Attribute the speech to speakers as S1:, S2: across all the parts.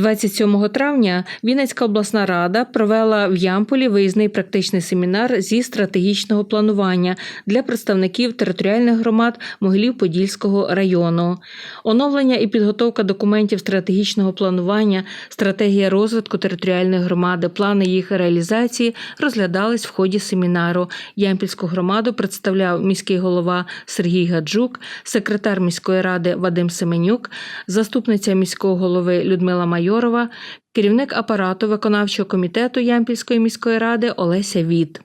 S1: 27 травня Вінницька обласна рада провела в Ямполі виїзний практичний семінар зі стратегічного планування для представників територіальних громад Могилів-Подільського району. Оновлення і підготовка документів стратегічного планування, стратегія розвитку територіальної громади, плани їх реалізації розглядались в ході семінару. Ямпільську громаду представляв міський голова Сергій Гаджук, секретар міської ради Вадим Семенюк, заступниця міського голови Людмила Майорова, керівник апарату виконавчого комітету Ямпільської міської ради Олеся Віт.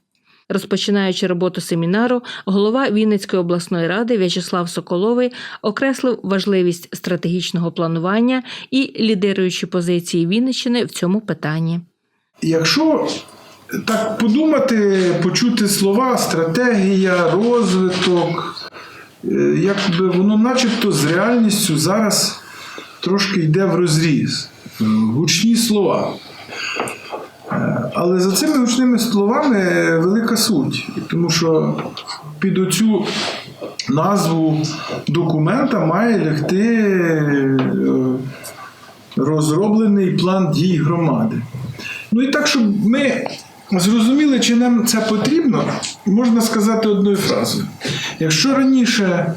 S1: Розпочинаючи роботу семінару, голова Вінницької обласної ради В'ячеслав Соколовий окреслив важливість стратегічного планування і лідируючі позиції Вінниччини в цьому питанні.
S2: Якщо так подумати, почути слова стратегія, розвиток, е, якби воно начебто з реальністю зараз трошки йде в розріз. Гучні слова. Але за цими гучними словами велика суть. Тому що під оцю назву документа має лягти е, розроблений план дій громади. Ну і так, щоб ми зрозуміли, чи нам це потрібно, можна сказати одною фразою. Якщо раніше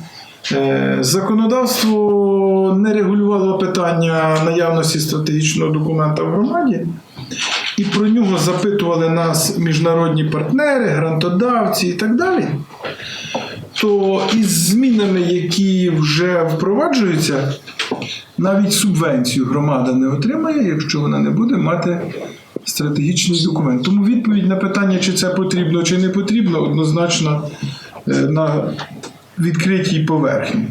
S2: законодавство не регулювало питання наявності стратегічного документа в громаді, і про нього запитували нас міжнародні партнери, грантодавці і так далі, то із змінами, які вже впроваджуються, навіть субвенцію громада не отримає, якщо вона не буде мати стратегічний документ. Тому відповідь на питання, чи це потрібно, чи не потрібно, однозначно е, на відкритій поверхні.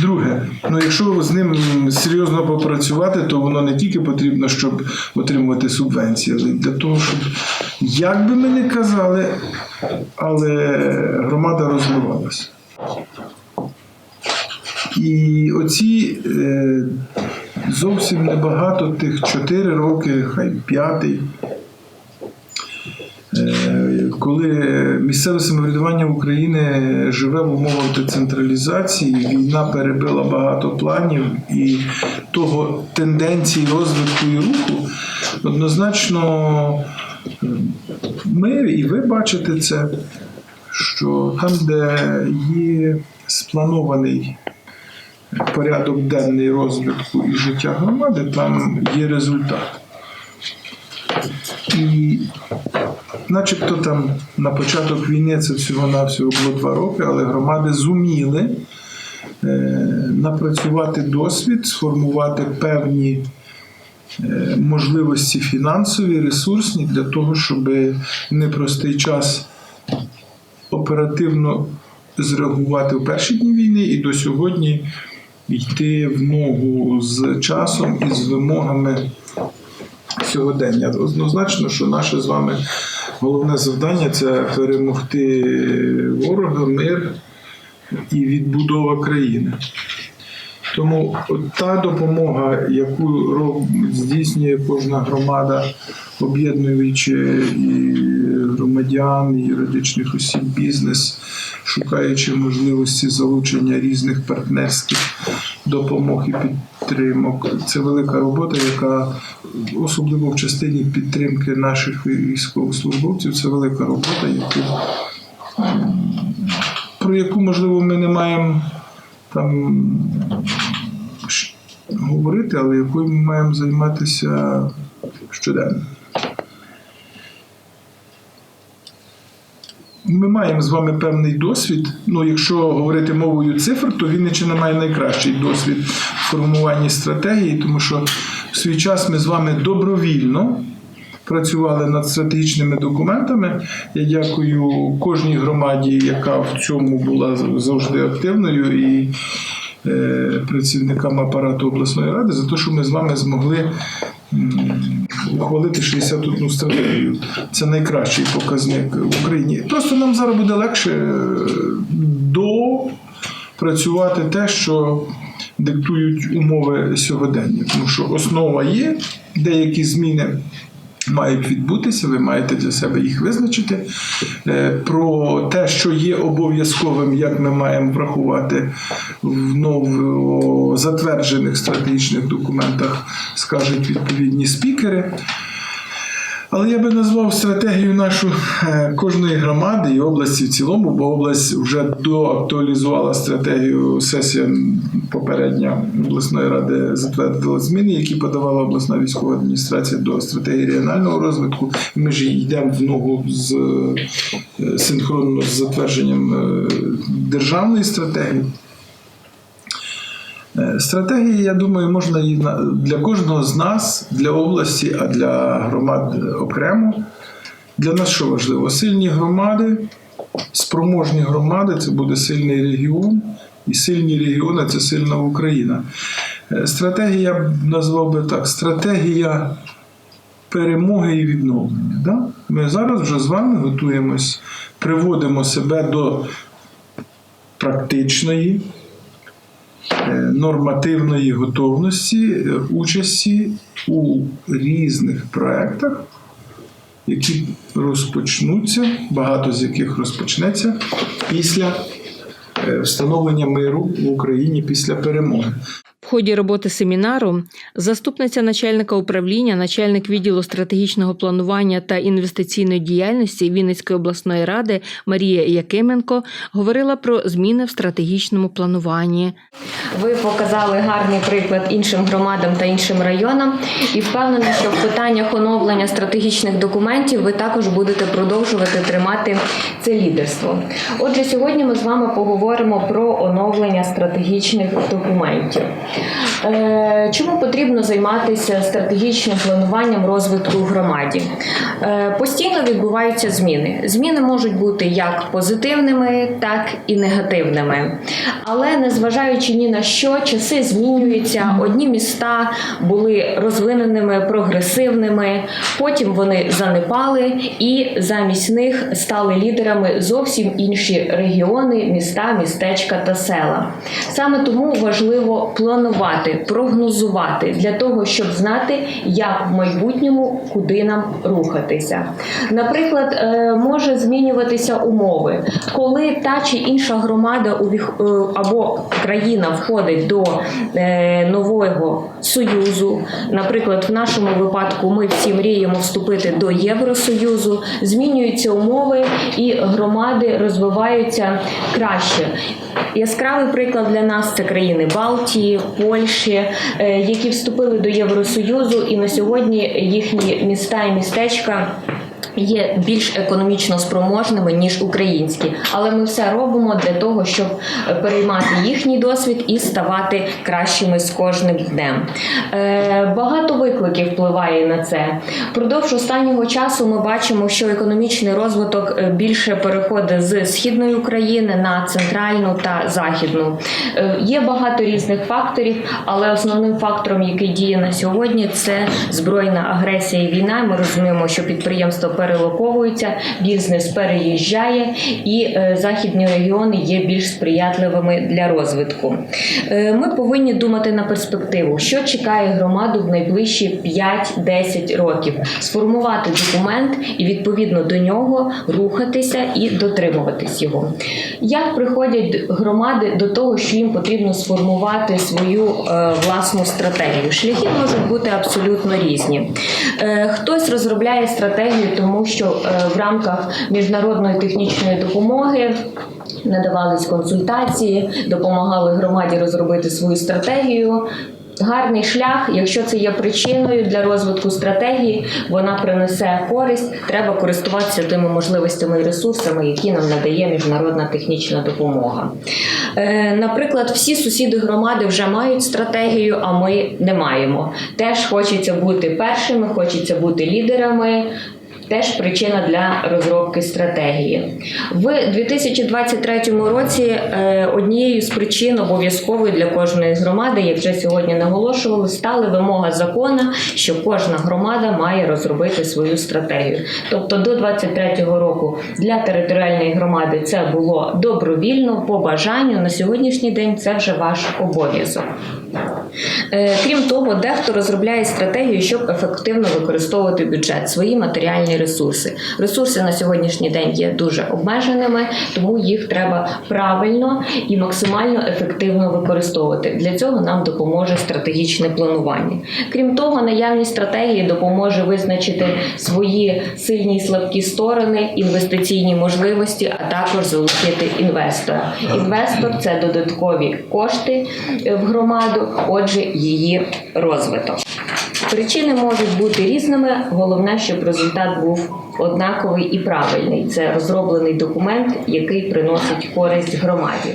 S2: Друге, ну якщо з ним серйозно попрацювати, то воно не тільки потрібно, щоб отримувати субвенції, але й для того, щоб, як би ми не казали, але громада розвивалася. І оці е, зовсім небагато тих 4 роки, хай п'ятий, коли місцеве самоврядування України живе в умовах децентралізації, війна перебила багато планів і того тенденції розвитку і руху, однозначно е, ми і ви бачите це, що там, де є спланований порядок денний розвитку і життя громади, там є результат. І начебто там на початок війни це всього-навсього було два роки, але громади зуміли е, напрацювати досвід, сформувати певні е, можливості фінансові, ресурсні для того, щоб непростий час оперативно зреагувати в перші дні війни і до сьогодні йти в ногу з часом і з вимогами сьогодення. Однозначно, що наше з вами головне завдання це перемогти ворога, мир і відбудова країни. Тому та допомога, яку здійснює кожна громада, об'єднуючи і громадян, і юридичних осіб, бізнес, шукаючи можливості залучення різних партнерських допомог і підтримок, це велика робота, яка особливо в частині підтримки наших військовослужбовців, це велика робота, яку про яку можливо ми не маємо там говорити, але якою ми маємо займатися щоденно. Ми маємо з вами певний досвід. Ну, якщо говорити мовою цифр, то Вінниччина має найкращий досвід в формуванні стратегії, тому що в свій час ми з вами добровільно працювали над стратегічними документами. Я дякую кожній громаді, яка в цьому була завжди активною, і працівникам апарату обласної ради за те, що ми з вами змогли ухвалити 61 стратегію. Це найкращий показник в Україні. Просто нам зараз буде легше е, допрацювати те, що диктують умови сьогодення, тому що основа є, деякі зміни мають відбутися, ви маєте для себе їх визначити. Е, Про те, що є обов'язковим, як ми маємо врахувати в новозатверджених стратегічних документах, скажуть відповідні спікери. Але я би назвав стратегію нашу е, кожної громади і області в цілому, бо область вже доактуалізувала стратегію. Сесія попередня обласної ради затвердила зміни, які подавала обласна військова адміністрація до стратегії регіонального розвитку. Ми ж йдемо в ногу з е, синхронно з затвердженням е, державної стратегії. Е, Стратегії, я думаю, можна і для кожного з нас, для області, а для громад окремо. Для нас що важливо? Сильні громади, спроможні громади це буде сильний регіон, і сильні регіони це сильна Україна. Е, Стратегія б назвав би так: стратегія перемоги і відновлення. Да? Ми зараз вже з вами готуємось, приводимо себе до практичної нормативної готовності е, участі у різних проєктах, які розпочнуться, багато з яких розпочнеться після е, встановлення миру в Україні після перемоги.
S1: В ході роботи семінару заступниця начальника управління, начальник відділу стратегічного планування та інвестиційної діяльності Вінницької обласної ради Марія Якименко говорила про зміни в стратегічному плануванні.
S3: Ви показали гарний приклад іншим громадам та іншим районам, і впевнена, що в питаннях оновлення стратегічних документів ви також будете продовжувати тримати це лідерство. Отже, сьогодні ми з вами поговоримо про оновлення стратегічних документів. Е, Чому потрібно займатися стратегічним плануванням розвитку в громаді? Е, Постійно відбуваються зміни. Зміни можуть бути як позитивними, так і негативними. Але незважаючи ні на що, часи змінюються. Одні міста були розвиненими, прогресивними, потім вони занепали, і замість них стали лідерами зовсім інші регіони, міста, містечка та села. Саме тому важливо планувати, прогнозувати для того, щоб знати, як в майбутньому куди нам рухатися. Наприклад, е, може змінюватися умови, коли та чи інша громада е, або країна входить до е, нового союзу. Наприклад, в нашому випадку ми всі мріємо вступити до Євросоюзу, змінюються умови і громади розвиваються краще. Яскравий приклад для нас це країни Балтії, Польщі, е, які вступили до Євросоюзу, і на сьогодні їхні міста і містечка. Є більш економічно спроможними ніж українські, але ми все робимо для того, щоб переймати їхній досвід і ставати кращими з кожним днем. Е, багато викликів впливає на це. Продовж останнього часу ми бачимо, що економічний розвиток е, більше переходить з східної України на центральну та західну. Е, є багато різних факторів, але основним фактором, який діє на сьогодні, це збройна агресія і війна. Ми розуміємо, що підприємства перелоковуються, бізнес переїжджає, і е, західні регіони є більш сприятливими для розвитку. Е, Ми повинні думати на перспективу, що чекає громаду в найближчі 5-10 років, сформувати документ і відповідно до нього рухатися і дотримуватись його. Як приходять громади до того, що їм потрібно сформувати свою е, власну стратегію? Шляхи можуть бути абсолютно різні. Хтось розробляє стратегію, тому що е, в рамках міжнародної технічної допомоги. Надавались консультації, допомагали громаді розробити свою стратегію. Гарний шлях, якщо це є причиною для розвитку стратегії, вона принесе користь. Треба користуватися тими можливостями і ресурсами, які нам надає міжнародна технічна допомога. Е, наприклад, всі сусіди громади вже мають стратегію, а ми не маємо. Теж хочеться бути першими, хочеться бути лідерами. Теж причина для розробки стратегії в 2023 році. е, Однією з причин обов'язковою для кожної громади, як вже сьогодні наголошували, стала вимога закону, що кожна громада має розробити свою стратегію. Тобто до 2023 року для територіальної громади це було добровільно по бажанню. На сьогоднішній день це вже ваш обов'язок. Е, Крім того, дехто розробляє стратегію, щоб ефективно використовувати бюджет, свої матеріальні ресурси. Ресурси на сьогоднішній день є дуже обмеженими, тому їх треба правильно і максимально ефективно використовувати. Для цього нам допоможе стратегічне планування. Крім того, наявність стратегії допоможе визначити свої сильні і слабкі сторони, інвестиційні можливості, а також залучити інвестора. Інвестор це додаткові кошти е, в громаду, отже, її розвиток. Причини можуть бути різними. Головне, щоб результат був однаковий і правильний. Це розроблений документ, який приносить користь громаді.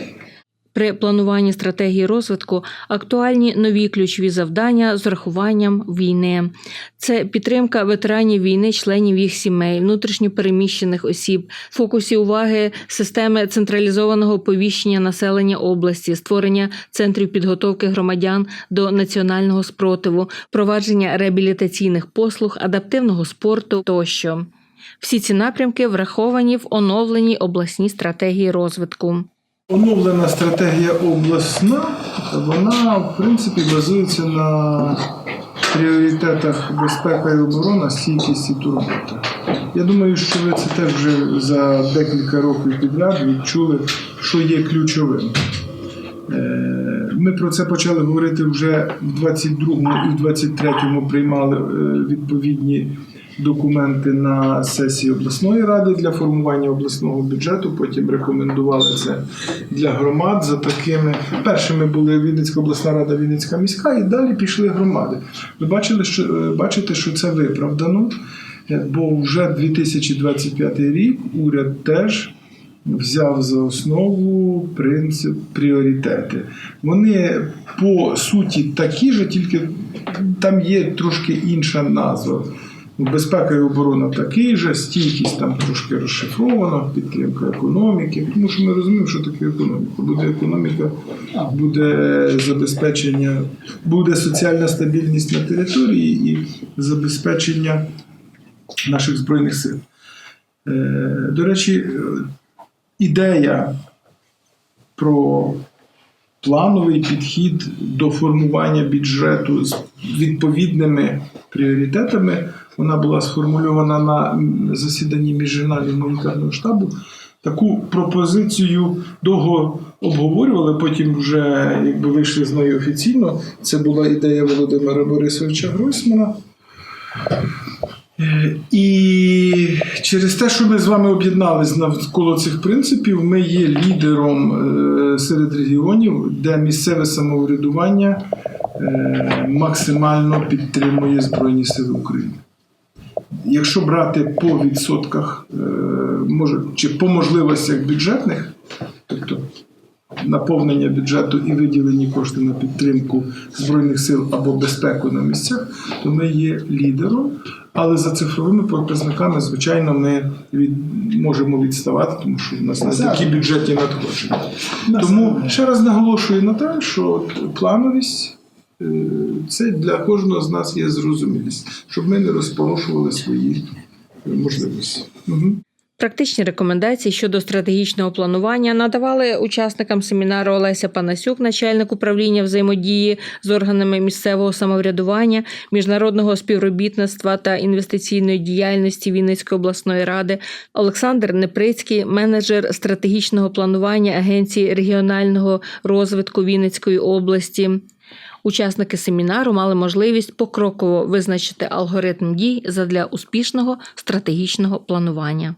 S1: При плануванні стратегії розвитку актуальні нові ключові завдання з урахуванням війни. Це підтримка ветеранів війни, членів їх сімей, внутрішньопереміщених осіб, фокусі уваги системи централізованого оповіщення населення області, створення центрів підготовки громадян до національного спротиву, провадження реабілітаційних послуг, адаптивного спорту тощо. Всі ці напрямки враховані в оновленій обласній стратегії розвитку.
S2: Оновлена стратегія обласна, вона в принципі базується на пріоритетах безпека і оборона, стійкість і турбота. Я думаю, що ви це теж вже за декілька років підряд відчули, що є ключовим. Е, Ми про це почали говорити вже в 22-му і в 23-му приймали е, відповідні документи на сесії обласної ради для формування обласного бюджету. Потім рекомендували це для громад за такими. Першими були Вінницька обласна рада, Вінницька міська, і далі пішли громади. Ви бачили, що е, бачите, що це виправдано, е, бо вже 2025 рік уряд теж взяв за основу принцип пріоритети. Вони по суті такі ж, тільки там є трошки інша назва. Безпека і оборона такий же, стійкість там трошки розшифрована, підтримка економіки. Тому що ми розуміємо, що таке економіка. Буде економіка, буде забезпечення, буде соціальна стабільність на території і забезпечення наших збройних сил. Е, До речі, ідея про плановий підхід до формування бюджету з відповідними пріоритетами. Вона була сформульована на засіданні міжрегіонального гуманітарного штабу. Таку пропозицію довго обговорювали, потім вже якби вийшли з нею офіційно. Це була ідея Володимира Борисовича Гройсмана. І через те, що ми з вами об'єднались навколо цих принципів, ми є лідером е, серед регіонів, де місцеве самоврядування е, максимально підтримує Збройні Сили України. Якщо брати по відсотках, е, може, чи по можливостях бюджетних, тобто наповнення бюджету і виділені кошти на підтримку Збройних сил або безпеку на місцях, то ми є лідером. Але за цифровими показниками, звичайно, ми від, можемо відставати, тому що в нас не такі бюджетні надходження. Тому ще раз наголошую на те, що плановість це для кожного з нас є зрозумілість, щоб ми не розпорошували свої е, можливості.
S1: Практичні рекомендації щодо стратегічного планування надавали учасникам семінару Олеся Панасюк, начальник управління взаємодії з органами місцевого самоврядування, міжнародного співробітництва та інвестиційної діяльності Вінницької обласної ради, Олександр Неприцький, менеджер стратегічного планування Агенції регіонального розвитку Вінницької області. Учасники семінару мали можливість покроково визначити алгоритм дій задля успішного стратегічного планування.